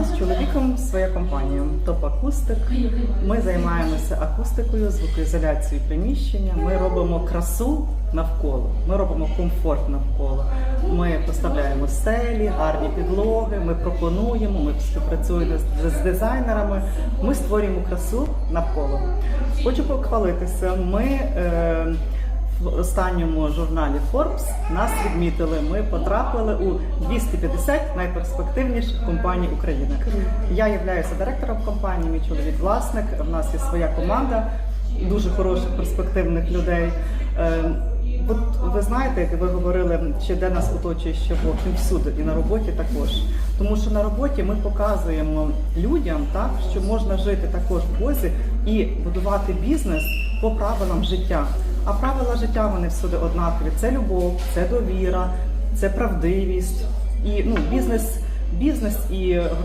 нас з чоловіком своя компанія Топ Акустик. Ми займаємося акустикою, звукоізоляцією приміщення. Ми робимо красу навколо. Ми робимо комфорт навколо. Ми поставляємо стелі, гарні підлоги. Ми пропонуємо. Ми співпрацюємо з дизайнерами. Ми створюємо красу навколо. Хочу похвалитися. Ми е, останньому журналі Forbes нас відмітили. Ми потрапили у 250 найперспективніших компаній України. Я являюся директором компанії, мій чоловік власник. В нас є своя команда дуже хороших перспективних людей. Е, От ви знаєте, як ви говорили, чи де нас оточує ще Бог, він всюди і на роботі також. Тому що на роботі ми показуємо людям, так що можна жити також в Бозі і будувати бізнес по правилам життя. А правила життя вони всюди однакові. Це любов, це довіра, це правдивість і ну бізнес, бізнес і гроші.